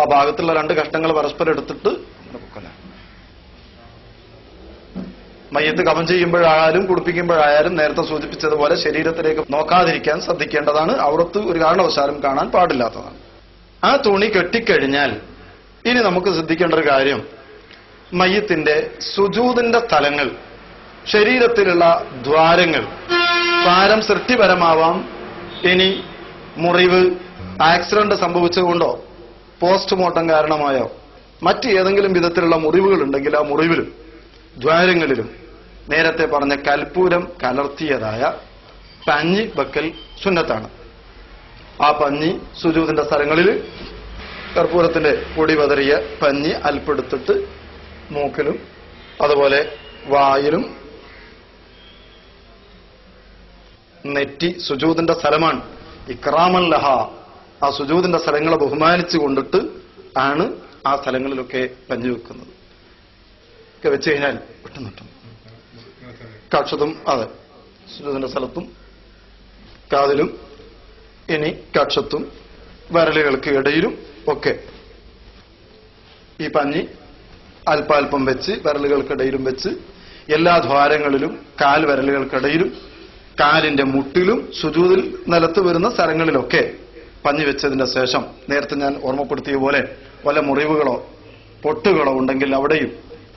ആ ഭാഗത്തുള്ള രണ്ട് കഷ്ണങ്ങൾ പരസ്പരം എടുത്തിട്ട്. മയ്യത്ത് കവം ചെയ്യുമ്പോഴായാലും കുടിപ്പിക്കുമ്പോഴായാലും നേരത്തെ സൂചിപ്പിച്ചതുപോലെ ശരീരത്തിലേക്ക് നോക്കാതിരിക്കാൻ ശ്രദ്ധിക്കേണ്ടതാണ്. അവിടത്ത് ഒരു കാരണവശാലും കാണാൻ പാടില്ലാത്തതാണ്. ആ തുണി കെട്ടിക്കഴിഞ്ഞാൽ ഇനി നമുക്ക് ശ്രദ്ധിക്കേണ്ട ഒരു കാര്യം. മയ്യത്തിന്റെ സുജൂതിന്റെ സ്ഥലങ്ങൾ ശരീരത്തിലുള്ള ദ്വാരങ്ങൾ ഭാരം സൃഷ്ടിപരമാവാം. ഇനി മുറിവ് ആക്സിഡന്റ് സംഭവിച്ചതുകൊണ്ടോ? പോസ്റ്റ്മോർട്ടം കാരണമായോ? മറ്റ് ഏതെങ്കിലും വിധത്തിലുള്ള മുറിവുകൾ ഉണ്ടെങ്കിൽ ആ മുറിവിലും ദ്വാരങ്ങളിലും. നേരത്തെ പറഞ്ഞ കൽപ്പൂരം കലർത്തിയതായ പഞ്ഞി വെക്കൽ സുന്നത്താണ്. ആ പഞ്ഞി സുജൂതിന്റെ സ്ഥലങ്ങളിൽ കർപ്പൂരത്തിന്റെ പൊടി പതറിയ പഞ്ഞി അൽപ്പെടുത്തിട്ട് മൂക്കിലും അതുപോലെ വായിലും നെറ്റി സുജൂതിന്റെ സ്ഥലമാണ്. ഇക്രാമൻ ലഹ ആ സുജൂതിന്റെ സ്ഥലങ്ങളെ ബഹുമാനിച്ചു കൊണ്ടിട്ട് ആണ് ആ സ്ഥലങ്ങളിലൊക്കെ പഞ്ഞുവെക്കുന്നത് ഒക്കെ വെച്ച് കഴിഞ്ഞാൽ പെട്ടെന്നിട്ടും കാക്ഷതും അതെ സുജൂതിന്റെ സ്ഥലത്തും കാതിലും ഇനി കക്ഷത്തും വരലുകൾക്ക് ഇടയിലും ഒക്കെ. ഈ പഞ്ഞി അല്പാൽപ്പം വെച്ച് വിരലുകൾക്കിടയിലും വെച്ച് എല്ലാ ദ്വാരങ്ങളിലും കാൽ വിരലുകൾക്കിടയിലും കാലിന്റെ മുട്ടിലും സുജൂതിൽ നിലത്ത് വരുന്ന സ്ഥലങ്ങളിലൊക്കെ പഞ്ഞി വെച്ചതിന്റെ ശേഷം നേരത്തെ ഞാൻ ഓർമ്മപ്പെടുത്തിയ പോലെ വല്ല മുറിവുകളോ പൊട്ടുകളോ ഉണ്ടെങ്കിൽ അവിടെയും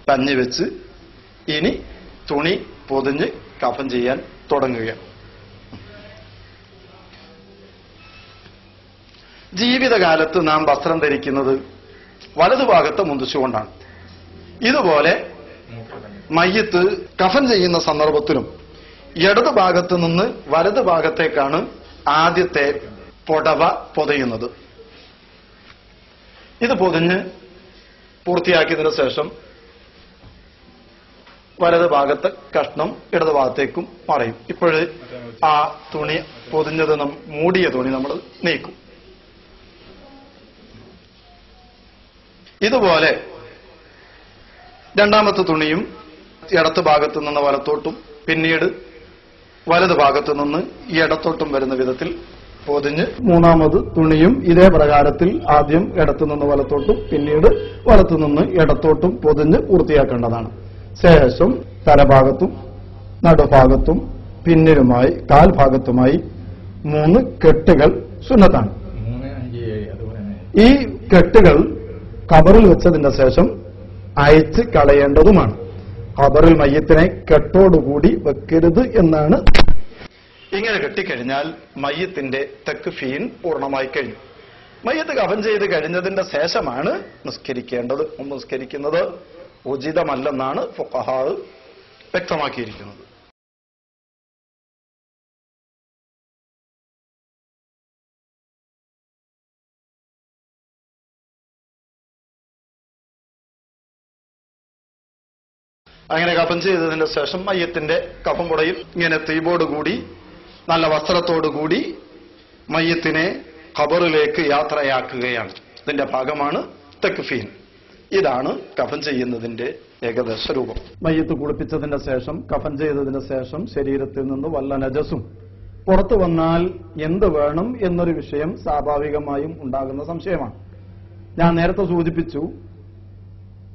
പഞ്ഞു വെച്ച് ഇനി തുണി പൊതിഞ്ഞ് കഫൻ ചെയ്യാൻ തുടങ്ങുക ജീവിതകാലത്ത് നാം വസ്ത്രം ധരിക്കുന്നത് വലതുഭാഗത്ത് മുന്തിച്ചുകൊണ്ടാണ് ഇതുപോലെ മയ്യത്ത് കഫൻ ചെയ്യുന്ന സന്ദർഭത്തിലും ഇടതുഭാഗത്ത് നിന്ന് വലതു ഭാഗത്തേക്കാണ് ആദ്യത്തെ പുടവ പൊതയുന്നത്. ഇത് പൊതിഞ്ഞ് പൂർത്തിയാക്കിയതിനു ശേഷം വലത് ഭാഗത്ത് കഷ്ണം ഇടത് ഭാഗത്തേക്കും മറയും. ഇപ്പോഴ് ആ തുണി പൊതിഞ്ഞത് മൂടിയ തുണി നമ്മൾ നീക്കും. ഇതുപോലെ രണ്ടാമത്തെ തുണിയും ഇടത്ത് ഭാഗത്തു നിന്ന് വലത്തോട്ടും പിന്നീട് വലത് ഭാഗത്തു നിന്ന് ഇടത്തോട്ടും വരുന്ന വിധത്തിൽ പൊതിഞ്ഞ് മൂന്നാമത് തുണിയും ഇതേ പ്രകാരത്തിൽ ആദ്യം ഇടത്തുനിന്ന് വലത്തോട്ടും പിന്നീട് വലത്തുനിന്ന് ഇടത്തോട്ടും പൊതിഞ്ഞ് പൂർത്തിയാക്കേണ്ടതാണ് ശേഷം തലഭാഗത്തും നടുഭാഗത്തും പിന്നിലുമായി കാൽഭാഗത്തുമായി മൂന്ന് കെട്ടുകൾ സുന്നത്താണ്. ഈ കെട്ടുകൾ കബറിൽ വെച്ചതിന്റെ ശേഷം അയച്ച് കളയേണ്ടതുമാണ്. കബറിൽ മയ്യത്തിനെ കെട്ടോടുകൂടി വെക്കരുത് എന്നാണ് ഇങ്ങനെ കെട്ടിക്കഴിഞ്ഞാൽ മയ്യത്തിന്റെ തെക്ക് ഫീൻ പൂർണമായി കഴിഞ്ഞു. മയ്യത്ത് കഫൻ ചെയ്ത് കഴിഞ്ഞതിന്റെ ശേഷമാണ് നിസ്കരിക്കേണ്ടത്. മുമ്പ് നിസ്കരിക്കുന്നത് ഉചിതമല്ലെന്നാണ് ഫുക്കഹാവ് വ്യക്തമാക്കിയിരിക്കുന്നത്. അങ്ങനെ കഫൻ ചെയ്തതിന് ശേഷം മയ്യത്തിന്റെ കഫം പുടയിൽ ഇങ്ങനെ തീബോട് കൂടി നല്ല വസ്ത്രത്തോടുകൂടി മയ്യത്തിനെ ഖബറിലേക്ക് യാത്രയാക്കുകയാണ്. ഇതിന്റെ ഭാഗമാണ് തെക്ഫീൻ. ഇതാണ് കഫൻ ചെയ്യുന്നതിന്റെ ഏകദേശ രൂപം. മയ്യത്ത് കുളിപ്പിച്ചതിന്റെ ശേഷം കഫൻ ചെയ്തതിന് ശേഷം ശരീരത്തിൽ നിന്ന് വല്ല നജസും പുറത്തു വന്നാൽ എന്ത് വേണം എന്നൊരു വിഷയം സ്വാഭാവികമായും ഉണ്ടാകുന്ന സംശയമാണ്. ഞാൻ നേരത്തെ സൂചിപ്പിച്ചു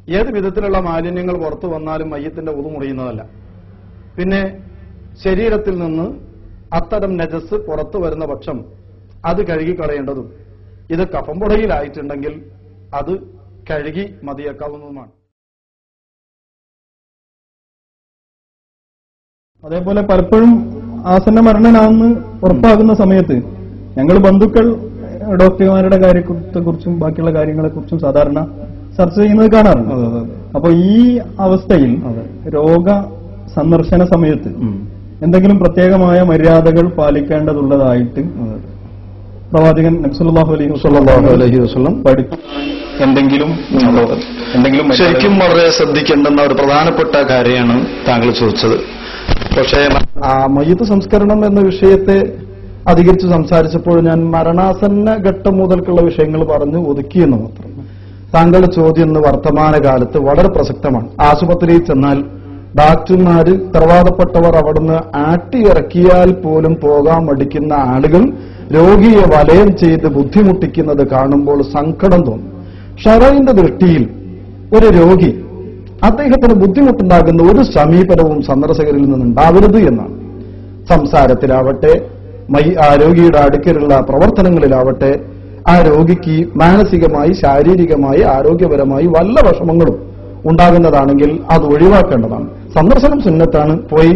ഏത് വിധത്തിലുള്ള മാലിന്യങ്ങൾ പുറത്തു വന്നാലും മയ്യത്തിന്റെ ഉതു മുറിയുന്നതല്ല. പിന്നെ ശരീരത്തിൽ നിന്ന് അത്തരം നജസ് പുറത്തു വരുന്ന പക്ഷം അത് കഴുകി കളയേണ്ടതും. ഇത് കഫമ്പുടയിലായിട്ടുണ്ടെങ്കിൽ അത് കഴുകി മതിയാക്കാവുന്നതുമാണ്. അതേപോലെ പലപ്പോഴും ആസന്ന മരണനാണെന്ന് ഉറപ്പാകുന്ന സമയത്ത് ഞങ്ങൾ ബന്ധുക്കൾ ഡോക്ടർമാരുടെ കാര്യത്തെ കുറിച്ചും ബാക്കിയുള്ള കാര്യങ്ങളെ കുറിച്ചും സാധാരണ ചർച്ച ചെയ്യുന്നത് കാണാറുണ്ട്. അപ്പൊ ഈ അവസ്ഥയിൽ രോഗ സന്ദർശന സമയത്ത് എന്തെങ്കിലും പ്രത്യേകമായ മര്യാദകൾ പാലിക്കേണ്ടതുള്ളതായിട്ട് പ്രവാചകൻ നബ്സല്ലാഹു അലൈഹി വസ്ലാഹു അലൈഹി എന്തെങ്കിലും ഉണ്ടോ? എന്തെങ്കിലും ശരിക്കും വളരെ ശ്രദ്ധിക്കേണ്ടുന്ന ഒരു പ്രധാനപ്പെട്ട കാര്യമാണ് താങ്കൾ ചോദിച്ചത്. പക്ഷേ ആ മയ്യത്ത് സംസ്കരണം എന്ന വിഷയത്തെ അധികരിച്ച് സംസാരിച്ചപ്പോൾ ഞാൻ മരണാസന്ന ഘട്ടം മുതൽക്കുള്ള വിഷയങ്ങൾ പറഞ്ഞു ഒതുക്കിയെന്ന് മാത്രം. താങ്കളുടെ ചോദ്യം ഇന്ന് വർത്തമാനകാലത്ത് വളരെ പ്രസക്തമാണ്. ആശുപത്രിയിൽ ചെന്നാൽ ഡാക്ടർമാര് തറവാദപ്പെട്ടവർ അവിടുന്ന് ആട്ടിയിറക്കിയാൽ പോലും പോകാൻ മടിക്കുന്ന ആളുകൾ രോഗിയെ വലയം ചെയ്ത് ബുദ്ധിമുട്ടിക്കുന്നത് കാണുമ്പോൾ സങ്കടം തോന്നും. ഷറൈന്റെ ദൃഷ്ടിയിൽ ഒരു രോഗി അദ്ദേഹത്തിന് ബുദ്ധിമുട്ടുണ്ടാകുന്ന ഒരു സമീപനവും സന്ദർശകരിൽ നിന്നുണ്ടാവരുത് എന്നാണ്. സംസാരത്തിലാവട്ടെ മൈ ആ രോഗിയുടെ അടുക്കലുള്ള പ്രവർത്തനങ്ങളിലാവട്ടെ ആ രോഗിക്ക് മാനസികമായി ശാരീരികമായി ആരോഗ്യപരമായി വല്ല വിഷമങ്ങളും ഉണ്ടാകുന്നതാണെങ്കിൽ അത് ഒഴിവാക്കേണ്ടതാണ്. സന്ദർശനം സുന്നത്താണ്. പോയി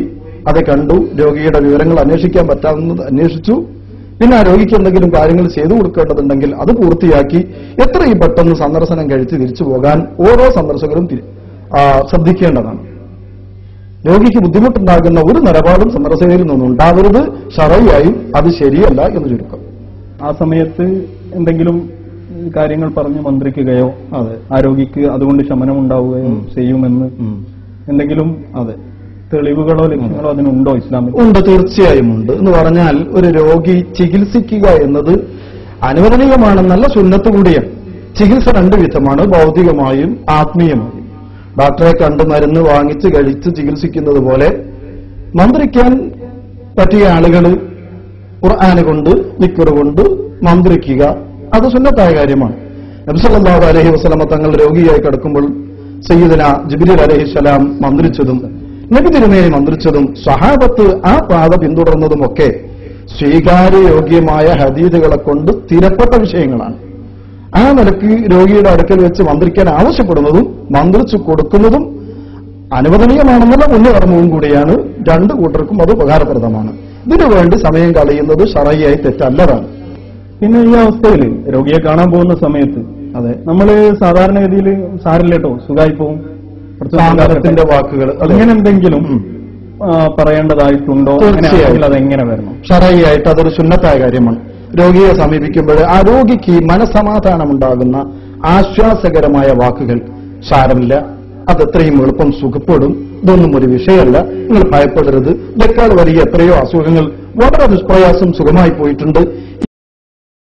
അത് കണ്ടു. രോഗിയുടെ വിവരങ്ങൾ അന്വേഷിക്കാൻ പറ്റാവുന്നത് അന്വേഷിച്ചു. പിന്നെ ആ രോഗിക്ക് എന്തെങ്കിലും കാര്യങ്ങൾ ചെയ്തു കൊടുക്കേണ്ടതുണ്ടെങ്കിൽ അത് പൂർത്തിയാക്കി എത്രയും പെട്ടെന്ന് സന്ദർശനം കഴിച്ച് തിരിച്ചു പോകാൻ ഓരോ സന്ദർശകരും ശ്രദ്ധിക്കേണ്ടതാണ്. രോഗിക്ക് ബുദ്ധിമുട്ടുണ്ടാകുന്ന ഒരു നിലപാടും സന്ദർശകരിൽ നിന്നും ഉണ്ടാവരുത് ഷറയായും അത് ശരിയല്ല എന്ന് ചുരുക്കം. ആ സമയത്ത് എന്തെങ്കിലും കാര്യങ്ങൾ പറഞ്ഞ് മന്ത്രിക്കുകയോ അതെ. ആരോഗ്യക്ക് രോഗിക്ക് അതുകൊണ്ട് ശമനം ഉണ്ടാവുകയോ ചെയ്യുമെന്ന് എന്തെങ്കിലും അതെ തെളിവുകളോ ലക്ഷ്യങ്ങളോ അതിനുണ്ടോ ഇസ്ലാമിൽ? ഉണ്ട് തീർച്ചയായും ഉണ്ട്. എന്ന് പറഞ്ഞാൽ ഒരു രോഗി ചികിത്സിക്കുക എന്നത് അനുവദനീയമാണെന്നല്ല സുന്നത്ത് കൂടിയാണ്. ചികിത്സ രണ്ടു വിധമാണ് ഭൗതികമായും ആത്മീയമായും. ഡോക്ടറെ കണ്ട് മരുന്ന് വാങ്ങിച്ച് കഴിച്ച് ചികിത്സിക്കുന്നത് പോലെ മന്ത്രിക്കാൻ പറ്റിയ ആളുകൾ ഖുർആാന് കൊണ്ട് നിക്കർ കൊണ്ട് മന്ത്രിക്കുക അത് സുന്നത്തായ കാര്യമാണ്. നബ്സല്ലാ അലഹി വസ്ലമ തങ്ങൾ രോഗിയായി കിടക്കുമ്പോൾ സയ്യിദന ജിബിലി അലഹിസ്സലാം മന്ത്രിച്ചതും നബി തിരുമേനി മന്ത്രിച്ചതും സഹാബത്ത് ആ പാത പിന്തുടർന്നതുമൊക്കെ സ്വീകാര്യയോഗ്യമായ ഹദീദുകളെ കൊണ്ട് തിരപ്പെട്ട വിഷയങ്ങളാണ്. ആ നിലയ്ക്ക് രോഗിയുടെ അടുക്കൽ വെച്ച് മന്ത്രിക്കാൻ ആവശ്യപ്പെടുന്നതും മന്ത്രിച്ചു കൊടുക്കുന്നതും അനുവദനീയമാണെന്നുള്ള പുണ്യകർമ്മവും കൂടിയാണ് രണ്ടു കൂട്ടർക്കും അത് ഉപകാരപ്രദമാണ്. ഇതിനു വേണ്ടി സമയം കളയുന്നത് ഷറയായി തെറ്റല്ലതാണ്. പിന്നെ ഈ അവസ്ഥയിൽ രോഗിയെ കാണാൻ പോകുന്ന സമയത്ത് അതെ. നമ്മൾ സാധാരണഗതിയിൽ സാരില്ലേട്ടോ സുഖമായി പോകും സാന്താനത്തിന്റെ വാക്കുകൾ. അങ്ങനെ എന്തെങ്കിലും പറയേണ്ടതായിട്ടുണ്ടോ. തീർച്ചയായും. അതെങ്ങനെ വരണം? ഷറയായിട്ട് അതൊരു സുന്നത്തായ കാര്യമാണ്. രോഗിയെ സമീപിക്കുമ്പോൾ ആ രോഗിക്ക് മനസമാധാനം ഉണ്ടാകുന്ന ആശ്വാസകരമായ വാക്കുകൾ. സാരമില്ല. അത് എത്രയും എളുപ്പം സുഖപ്പെടും. ഇതൊന്നും ഒരു വിഷയമല്ല. നിങ്ങൾ ഭയപ്പെടരുത്. ഇതൊക്കെ വലിയ എത്രയോ അസുഖങ്ങൾ. വളരെ നിഷ്പ്രയാസം സുഖമായി പോയിട്ടുണ്ട്.